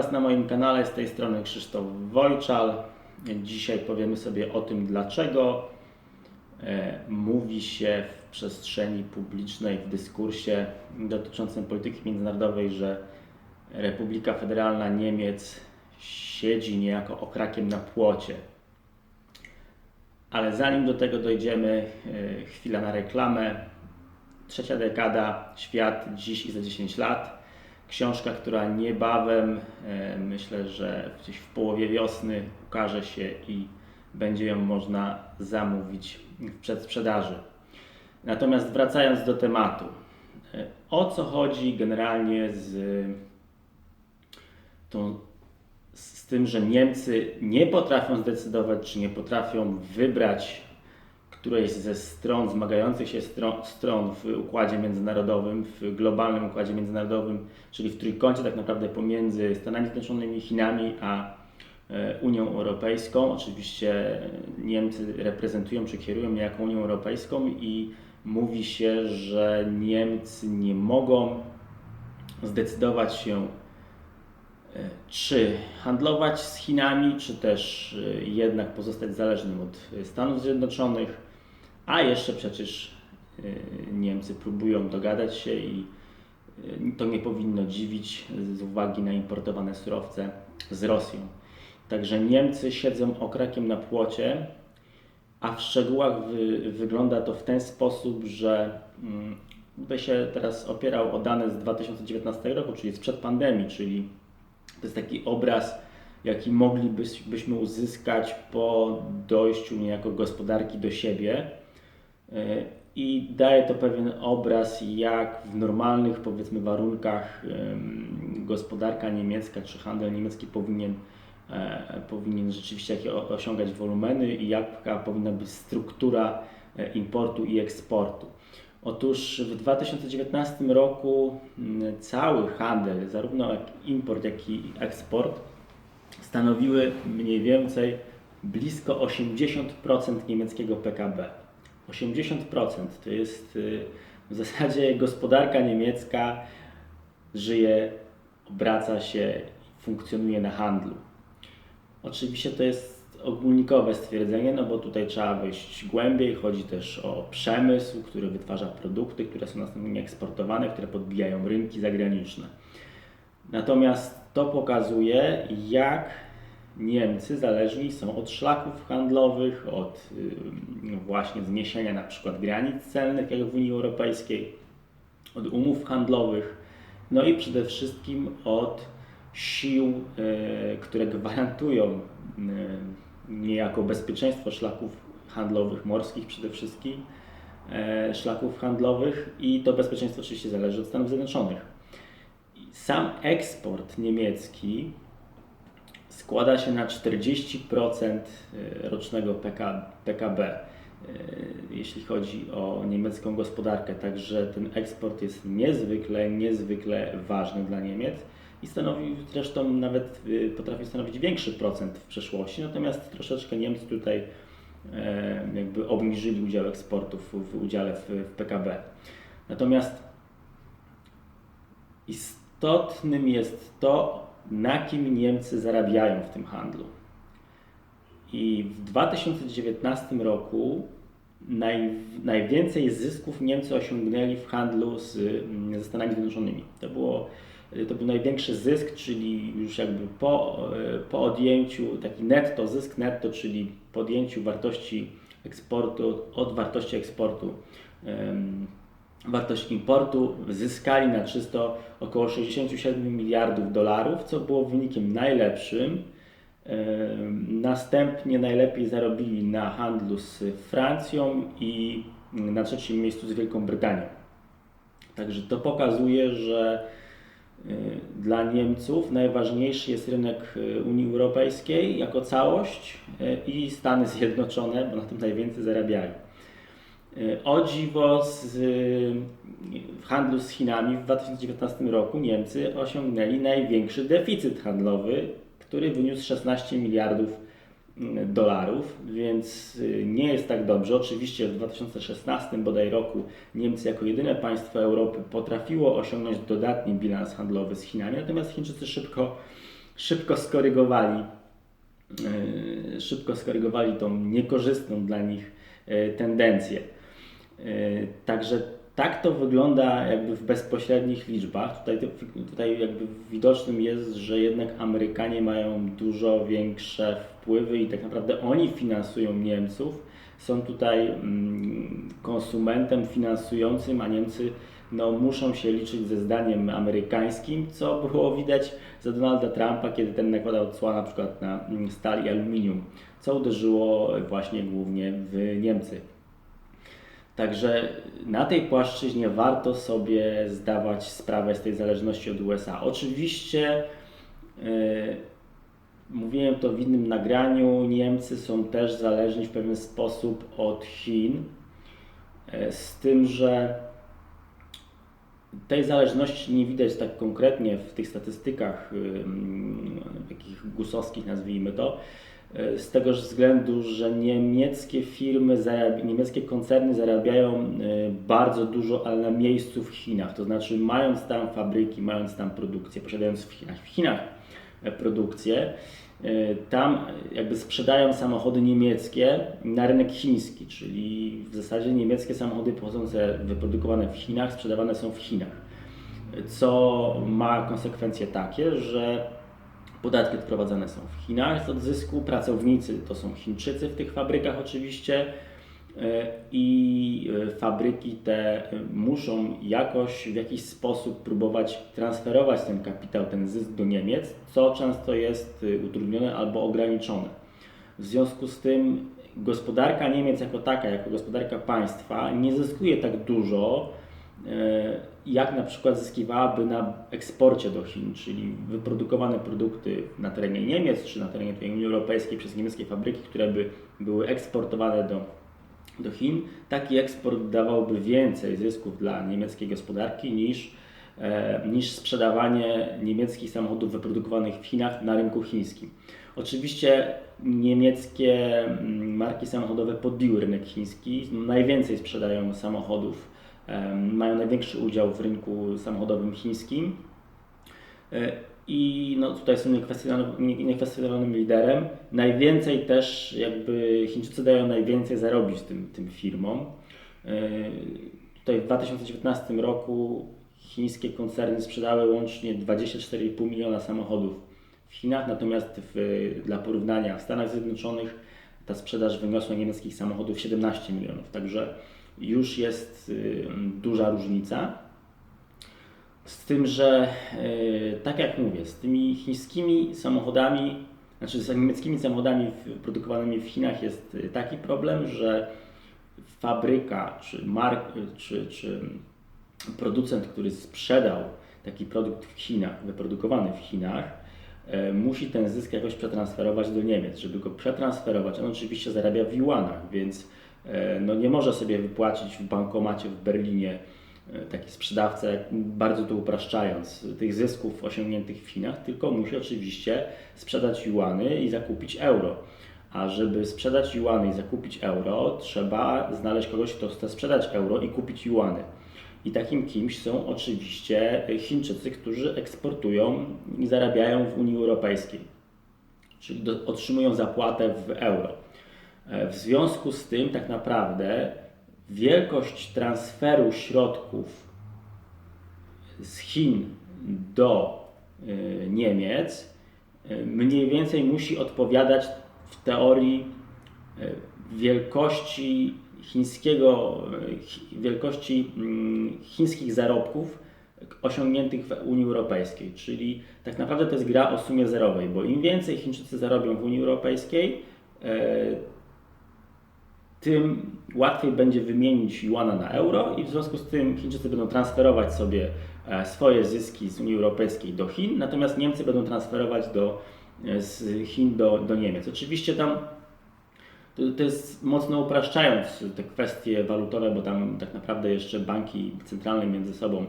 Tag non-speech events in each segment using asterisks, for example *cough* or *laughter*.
Was na moim kanale. Z tej strony Krzysztof Wojczal. Dzisiaj powiemy sobie o tym, dlaczego e, mówi się w przestrzeni publicznej, w dyskursie dotyczącym polityki międzynarodowej, że Republika Federalna Niemiec siedzi niejako okrakiem na płocie. Ale zanim do tego dojdziemy, e, chwila na reklamę. Trzecia dekada, świat dziś i za 10 lat. Książka, która niebawem, e, myślę, że gdzieś w połowie wiosny ukaże się i będzie ją można zamówić w przedsprzedaży. Natomiast wracając do tematu, e, o co chodzi generalnie z, tą, z tym, że Niemcy nie potrafią zdecydować, czy nie potrafią wybrać którejś ze stron, zmagających się stron, stron w układzie międzynarodowym, w globalnym układzie międzynarodowym, czyli w trójkącie tak naprawdę pomiędzy Stanami Zjednoczonymi, Chinami a e, Unią Europejską. Oczywiście Niemcy reprezentują czy kierują niejako Unią Europejską i mówi się, że Niemcy nie mogą zdecydować się, e, czy handlować z Chinami, czy też e, jednak pozostać zależnym od Stanów Zjednoczonych. A jeszcze przecież y, Niemcy próbują dogadać się i y, to nie powinno dziwić z uwagi na importowane surowce z Rosją. Także Niemcy siedzą okrakiem na płocie, a w szczegółach wy, wygląda to w ten sposób, że mm, będę się teraz opierał o dane z 2019 roku, czyli sprzed pandemii, czyli to jest taki obraz, jaki moglibyśmy uzyskać po dojściu niejako gospodarki do siebie i daje to pewien obraz, jak w normalnych, powiedzmy, warunkach gospodarka niemiecka czy handel niemiecki powinien, e, powinien rzeczywiście osiągać wolumeny i jaka powinna być struktura e, importu i eksportu. Otóż w 2019 roku cały handel, zarówno import, jak i eksport, stanowiły mniej więcej blisko 80% niemieckiego PKB. 80% to jest y, w zasadzie gospodarka niemiecka żyje, obraca się, funkcjonuje na handlu. Oczywiście to jest ogólnikowe stwierdzenie, no bo tutaj trzeba wejść głębiej. Chodzi też o przemysł, który wytwarza produkty, które są następnie eksportowane, które podbijają rynki zagraniczne. Natomiast to pokazuje, jak Niemcy zależni są od szlaków handlowych, od właśnie zniesienia na przykład granic celnych, jak w Unii Europejskiej, od umów handlowych, no i przede wszystkim od sił, e, które gwarantują e, niejako bezpieczeństwo szlaków handlowych morskich przede wszystkim, e, szlaków handlowych i to bezpieczeństwo oczywiście zależy od Stanów Zjednoczonych. Sam eksport niemiecki składa się na 40% y, rocznego PKB, y, jeśli chodzi o niemiecką gospodarkę. Także ten eksport jest niezwykle, niezwykle ważny dla Niemiec i stanowi zresztą nawet y, potrafi stanowić większy procent w przeszłości, natomiast troszeczkę Niemcy tutaj e, jakby obniżyli udział eksportów w udziale w PKB. Natomiast istotnym jest to, na kim Niemcy zarabiają w tym handlu. I w 2019 roku naj, najwięcej zysków Niemcy osiągnęli w handlu z, mm, ze Stanami Zjednoczonymi. To, było, to był największy zysk, czyli już jakby po, po odjęciu, taki netto, zysk netto, czyli podjęciu wartości eksportu od wartości eksportu wartość importu zyskali na czysto około 67 miliardów dolarów, co było wynikiem najlepszym. Następnie najlepiej zarobili na handlu z Francją i na trzecim miejscu z Wielką Brytanią. Także to pokazuje, że y, dla Niemców najważniejszy jest rynek y, Unii Europejskiej jako całość y, i Stany Zjednoczone, bo na tym najwięcej zarabiają. E, o dziwo z, w handlu z Chinami w 2019 roku Niemcy osiągnęli największy deficyt handlowy, który wyniósł 16 miliardów mm, dolarów, więc y, nie jest tak dobrze. Oczywiście w 2016 bodaj roku Niemcy jako jedyne państwo Europy potrafiło osiągnąć dodatni bilans handlowy z Chinami, natomiast Chińczycy szybko szybko skorygowali, e, szybko skorygowali tą niekorzystną dla nich e, tendencję. E, Także tak to wygląda jakby w bezpośrednich liczbach. Tutaj, tutaj jakby widocznym jest, że jednak Amerykanie mają dużo większe wpływy i tak naprawdę oni finansują Niemców. Są tutaj mm, konsumentem finansującym, a Niemcy no, muszą się liczyć ze zdaniem amerykańskim, co było widać za Donalda Trumpa, kiedy ten nakładał cła na przykład na mm, stal i aluminium, co uderzyło właśnie głównie w Niemcy. Także na tej płaszczyźnie warto sobie zdawać sprawę z tej zależności od USA. Oczywiście, yy, mówiłem to w innym nagraniu, Niemcy są też zależni w pewien sposób od Chin, yy, z tym, że tej zależności nie widać tak konkretnie w tych statystykach yy, takich gusowskich, nazwijmy to, z tego względu, że niemieckie firmy, niemieckie koncerny zarabiają e, bardzo dużo, ale na miejscu w Chinach. To znaczy, mając tam fabryki, mając tam produkcję, posiadając w Chinach, w Chinach e, produkcję, tam jakby sprzedają samochody niemieckie na rynek chiński, czyli w zasadzie niemieckie samochody pochodzące, wyprodukowane w Chinach, sprzedawane są w Chinach. Co ma konsekwencje takie, że Podatki odprowadzane są w Chinach z odzysku, pracownicy to są Chińczycy w tych fabrykach oczywiście e, i e, fabryki te e, muszą jakoś w jakiś sposób próbować transferować ten kapitał, ten zysk do Niemiec, co często jest utrudnione albo ograniczone. W związku z tym gospodarka Niemiec jako taka, jako gospodarka państwa nie zyskuje tak dużo jak na przykład zyskiwałaby na eksporcie do Chin, czyli wyprodukowane produkty na terenie Niemiec czy na terenie Unii Europejskiej przez niemieckie fabryki, które by były eksportowane do, do Chin, taki eksport dawałby więcej zysków dla niemieckiej gospodarki niż, e, niż sprzedawanie niemieckich samochodów wyprodukowanych w Chinach na rynku chińskim. Oczywiście niemieckie mm, marki samochodowe podbiły rynek chiński, najwięcej sprzedają samochodów mają największy udział w rynku samochodowym chińskim e, i no, tutaj są niekwestionowanym liderem. Najwięcej też jakby Chińczycy dają najwięcej zarobić tym, tym firmom. E, tutaj w 2019 roku chińskie koncerny sprzedały łącznie 24,5 miliona samochodów w Chinach, natomiast w, dla porównania w Stanach Zjednoczonych ta sprzedaż wyniosła niemieckich samochodów 17 milionów. Także już jest y, duża różnica. Z tym, że y, tak jak mówię, z tymi chińskimi samochodami, znaczy z niemieckimi samochodami produkowanymi w Chinach jest y, taki problem, że fabryka czy, mark, czy, czy producent, który sprzedał taki produkt w Chinach, wyprodukowany w Chinach, musi ten zysk jakoś przetransferować do Niemiec. Żeby go przetransferować, on oczywiście zarabia w juanach, więc no nie może sobie wypłacić w bankomacie w Berlinie e, taki sprzedawca, bardzo to upraszczając, tych zysków osiągniętych w Chinach, tylko musi oczywiście sprzedać juany i zakupić euro. A żeby sprzedać juany i zakupić euro, trzeba znaleźć kogoś, kto chce sprzedać euro i kupić juany. I takim kimś są oczywiście Chińczycy, którzy eksportują i zarabiają w Unii Europejskiej, czyli do, otrzymują zapłatę w euro. E, w związku z tym, tak naprawdę, wielkość transferu środków z Chin do e, Niemiec e, mniej więcej musi odpowiadać w teorii wielkości chińskiego, wielkości mm, chińskich zarobków osiągniętych w Unii Europejskiej. Czyli tak naprawdę to jest gra o sumie zerowej, bo im więcej Chińczycy zarobią w Unii Europejskiej, tym łatwiej będzie wymienić juana na euro i w związku z tym Chińczycy będą transferować sobie e, swoje zyski z Unii Europejskiej do Chin, natomiast Niemcy będą transferować do, e, z Chin do, do Niemiec. Oczywiście tam to, to jest mocno upraszczając te kwestie walutowe, bo tam tak naprawdę jeszcze banki centralne między sobą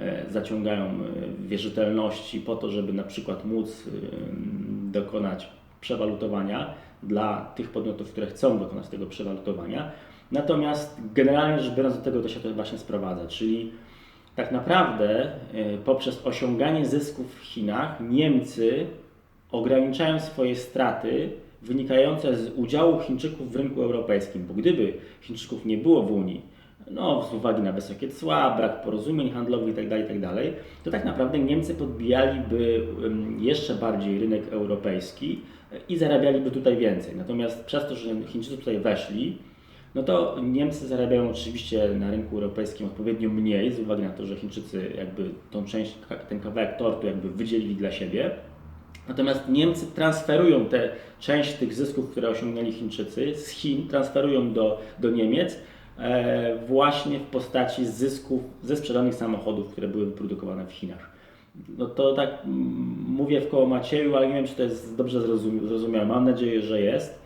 e, zaciągają wierzytelności po to, żeby na przykład móc dokonać przewalutowania dla tych podmiotów, które chcą dokonać tego przewalutowania. Natomiast generalnie rzecz biorąc, do tego to się to właśnie sprowadza, czyli tak naprawdę e, poprzez osiąganie zysków w Chinach Niemcy ograniczają swoje straty wynikające z udziału Chińczyków w rynku europejskim, bo gdyby Chińczyków nie było w Unii, no, z uwagi na wysokie cła, brak porozumień handlowych itd., itd., to tak naprawdę Niemcy podbijaliby jeszcze bardziej rynek europejski i zarabialiby tutaj więcej. Natomiast przez to, że Chińczycy tutaj weszli, no to Niemcy zarabiają oczywiście na rynku europejskim odpowiednio mniej, z uwagi na to, że Chińczycy jakby tą część, ten kawałek tortu jakby wydzielili dla siebie. Natomiast Niemcy transferują tę część tych zysków, które osiągnęli Chińczycy z Chin, transferują do, do Niemiec e, właśnie w postaci zysków ze sprzedanych samochodów, które były wyprodukowane w Chinach. No to tak mm, mówię w koło Macieju, ale nie wiem, czy to jest dobrze zrozumiałe. Mam nadzieję, że jest.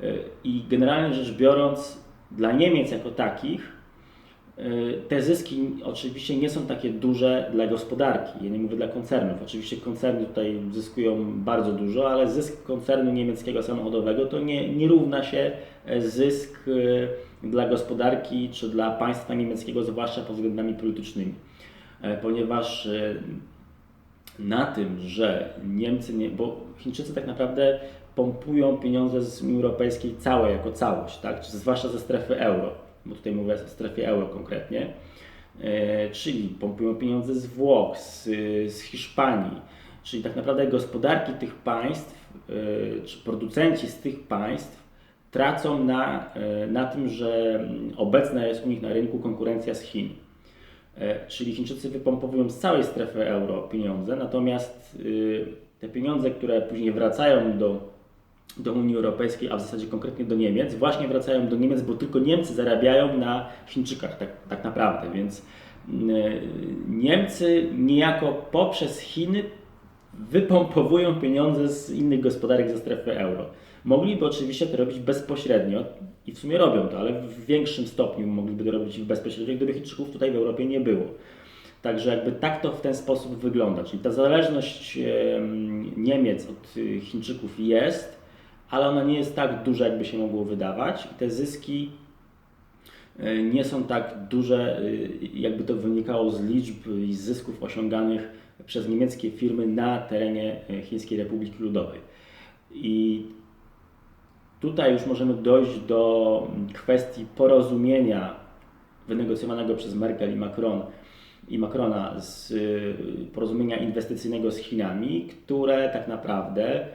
E, I generalnie rzecz biorąc, dla Niemiec jako takich, y, te zyski oczywiście nie są takie duże dla gospodarki. Ja nie mówię dla koncernów. Oczywiście koncerny tutaj zyskują bardzo dużo, ale zysk koncernu niemieckiego samochodowego to nie, nie równa się e, zysk y, dla gospodarki czy dla państwa niemieckiego, zwłaszcza pod względami politycznymi. E, ponieważ na tym, że Niemcy, nie, bo Chińczycy tak naprawdę pompują pieniądze z Unii Europejskiej całe jako całość, tak? zwłaszcza ze strefy euro, bo tutaj mówię o strefie euro konkretnie, e, czyli pompują pieniądze z Włoch, z, z Hiszpanii, czyli tak naprawdę gospodarki tych państw, e, czy producenci z tych państw tracą na, e, na tym, że obecna jest u nich na rynku konkurencja z Chin. E, czyli Chińczycy wypompowują z całej strefy euro pieniądze, natomiast y, te pieniądze, które później wracają do do Unii Europejskiej, a w zasadzie konkretnie do Niemiec, właśnie wracają do Niemiec, bo tylko Niemcy zarabiają na Chińczykach tak, tak naprawdę, więc e, Niemcy niejako poprzez Chiny wypompowują pieniądze z innych gospodarek ze strefy euro. Mogliby oczywiście to robić bezpośrednio i w sumie robią to, ale w większym stopniu mogliby to robić bezpośrednio, gdyby Chińczyków tutaj w Europie nie było. Także jakby tak to w ten sposób wygląda. Czyli ta zależność Niemiec od Chińczyków jest, ale ona nie jest tak duża, jakby się mogło wydawać i te zyski e, nie są tak duże, e, jakby to wynikało z liczb i zysków osiąganych przez niemieckie firmy na terenie Chińskiej Republiki Ludowej. I tutaj już możemy dojść do kwestii porozumienia wynegocjowanego przez Merkel i Macron i Macrona z porozumienia inwestycyjnego z Chinami, które tak naprawdę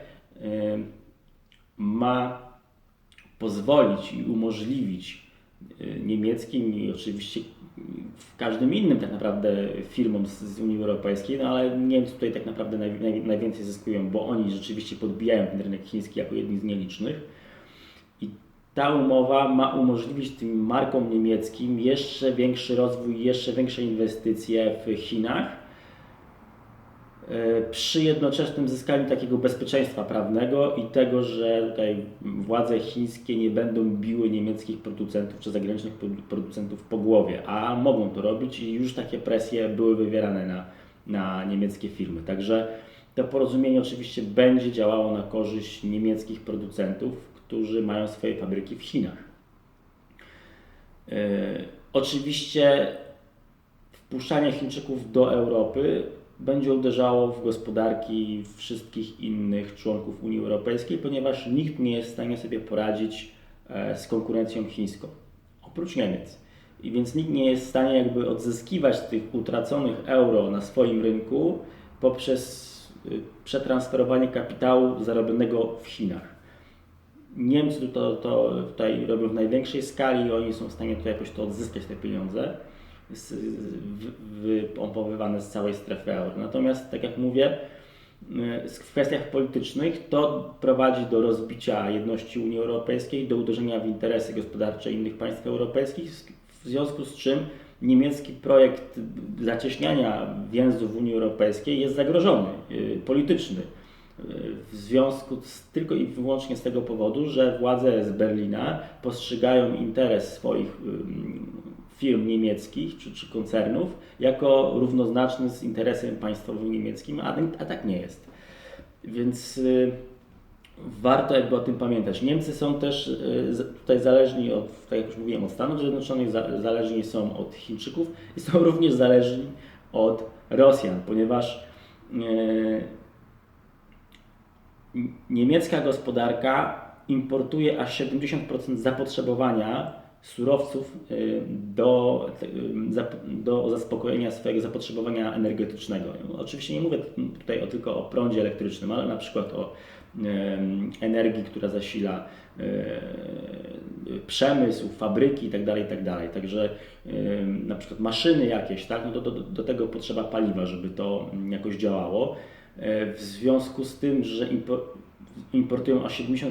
ma pozwolić i umożliwić y, niemieckim i oczywiście w każdym innym tak naprawdę firmom z, z Unii Europejskiej, no ale Niemcy tutaj tak naprawdę naj, naj, najwięcej zyskują, bo oni rzeczywiście podbijają ten rynek chiński jako jedni z nielicznych. Ta umowa ma umożliwić tym markom niemieckim jeszcze większy rozwój, jeszcze większe inwestycje w Chinach E, przy jednoczesnym zyskaniu takiego bezpieczeństwa prawnego i tego, że tutaj władze chińskie nie będą biły niemieckich producentów czy zagranicznych producentów po głowie, a mogą to robić i już takie presje były wywierane na, na niemieckie firmy. Także to porozumienie oczywiście będzie działało na korzyść niemieckich producentów, którzy mają swoje fabryki w Chinach. Yy, oczywiście wpuszczanie Chińczyków do Europy będzie uderzało w gospodarki wszystkich innych członków Unii Europejskiej, ponieważ nikt nie jest w stanie sobie poradzić e, z konkurencją chińską, oprócz Niemiec. I więc nikt nie jest w stanie jakby odzyskiwać tych utraconych euro na swoim rynku poprzez y, przetransferowanie kapitału zarobionego w Chinach. Niemcy to, to tutaj robią w największej skali oni są w stanie to jakoś to odzyskać te pieniądze wypompowywane z całej strefy euro. Natomiast, tak jak mówię, y, w kwestiach politycznych to prowadzi do rozbicia jedności Unii Europejskiej, do uderzenia w interesy gospodarcze innych państw europejskich, w związku z czym niemiecki projekt zacieśniania więzów w Unii Europejskiej jest zagrożony, y, polityczny. W związku z, tylko i wyłącznie z tego powodu, że władze z Berlina postrzegają interes swoich firm niemieckich czy, czy koncernów jako równoznaczny z interesem państwowym niemieckim, a, a tak nie jest. Więc y, warto jakby o tym pamiętać. Niemcy są też y, tutaj zależni od, tak jak już mówiłem, od Stanów Zjednoczonych, za, zależni są od Chińczyków i są *laughs* również zależni od Rosjan, ponieważ y, niemiecka gospodarka importuje aż 70% zapotrzebowania surowców y, do, y, do zaspokojenia swojego zapotrzebowania energetycznego. Oczywiście nie mówię tutaj o, tylko o prądzie elektrycznym, ale na przykład o em, energii, która zasila przemysł, fabryki itd. itd. Także em, na przykład maszyny jakieś, tak? no to do, do tego potrzeba paliwa, żeby to mm, jakoś działało. E, W związku z tym, że impo- importują aż 70%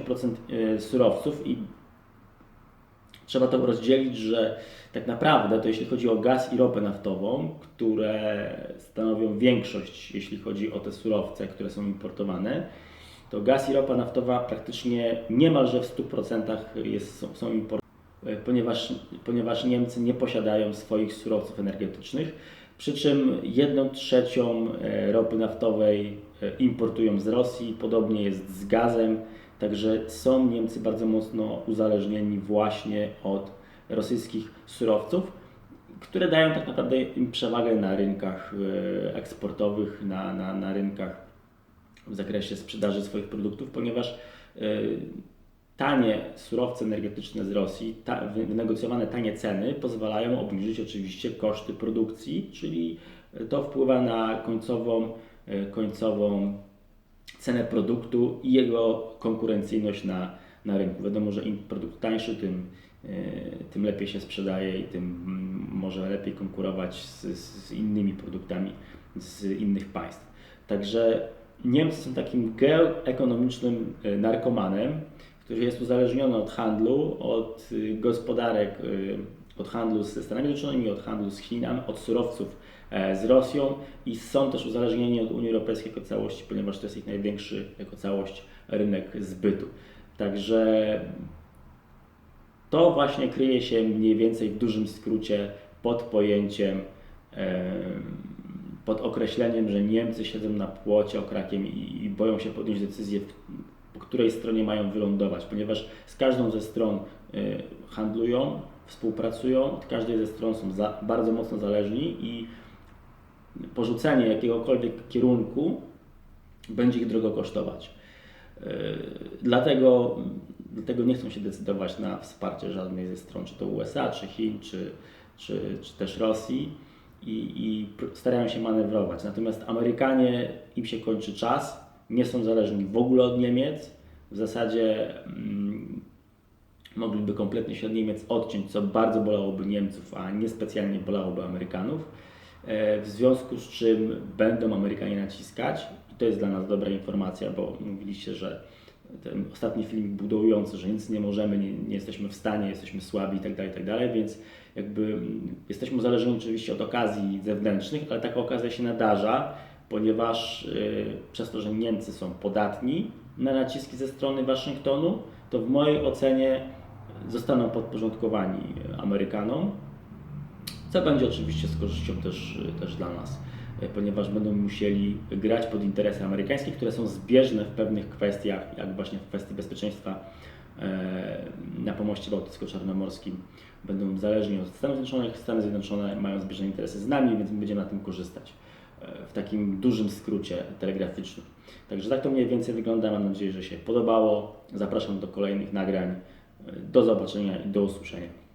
e, surowców i trzeba to rozdzielić, że tak naprawdę to jeśli chodzi o gaz i ropę naftową, które stanowią większość, jeśli chodzi o te surowce, które są importowane, to gaz i ropa naftowa praktycznie niemalże w 100% jest, są, są importowane, ponieważ, ponieważ Niemcy nie posiadają swoich surowców energetycznych, przy czym jedną trzecią e, ropy naftowej e, importują z Rosji, podobnie jest z gazem, także są Niemcy bardzo mocno uzależnieni właśnie od rosyjskich surowców, które dają tak naprawdę im przewagę na rynkach e, eksportowych, na, na, na rynkach w zakresie sprzedaży swoich produktów, ponieważ tanie surowce energetyczne z Rosji, ta, wy- wynegocjowane tanie ceny pozwalają obniżyć oczywiście koszty produkcji, czyli to wpływa na końcową, y, końcową cenę produktu i jego konkurencyjność na, na rynku. Wiadomo, że im produkt tańszy, tym, y, tym lepiej się sprzedaje i tym mm, może lepiej konkurować z, z innymi produktami z innych państw. Także Niemcy są takim geoekonomicznym narkomanem, który jest uzależniony od handlu, od y, gospodarek, y, od handlu ze Stanami Zjednoczonymi, od handlu z Chinami, od surowców e, z Rosją i są też uzależnieni od Unii Europejskiej jako całości, ponieważ to jest ich największy jako całość rynek zbytu. Także to właśnie kryje się mniej więcej w dużym skrócie pod pojęciem, em, pod określeniem, że Niemcy siedzą na płocie okrakiem i, boją się podjąć decyzję, po której stronie mają wylądować, ponieważ z każdą ze stron y, handlują, współpracują, od każdej ze stron są za, bardzo mocno zależni i porzucenie jakiegokolwiek kierunku będzie ich drogo kosztować. Yy, Dlatego, dlatego nie chcą się decydować na wsparcie żadnej ze stron, czy to USA, czy Chin, czy, czy, czy też Rosji i, i starają się manewrować. Natomiast Amerykanie, im się kończy czas, nie są zależni w ogóle od Niemiec. W zasadzie mm, mogliby kompletnie się od Niemiec odciąć, co bardzo bolałoby Niemców, a niespecjalnie bolałoby Amerykanów. E, W związku z czym będą Amerykanie naciskać i to jest dla nas dobra informacja, bo mówiliście, że ten ostatni film budujący, że nic nie możemy, nie, nie jesteśmy w stanie, jesteśmy słabi itd., itd., więc jakby mm, jesteśmy uzależnieni oczywiście od okazji zewnętrznych, ale taka okazja się nadarza, ponieważ y, przez to, że Niemcy są podatni na naciski ze strony Waszyngtonu, to w mojej ocenie zostaną podporządkowani Amerykanom, co będzie oczywiście z korzyścią też, też dla nas, ponieważ będą musieli grać pod interesy amerykańskie, które są zbieżne w pewnych kwestiach, jak właśnie w kwestii bezpieczeństwa e, na pomoście bałtycko-czarnomorskim. Będą zależni od Stanów Zjednoczonych, Stany Zjednoczone mają zbieżne interesy z nami, więc my będziemy na tym korzystać w takim dużym skrócie telegraficznym. Także tak to mniej więcej wygląda. Mam nadzieję, że się podobało. Zapraszam do kolejnych nagrań. Do zobaczenia i do usłyszenia.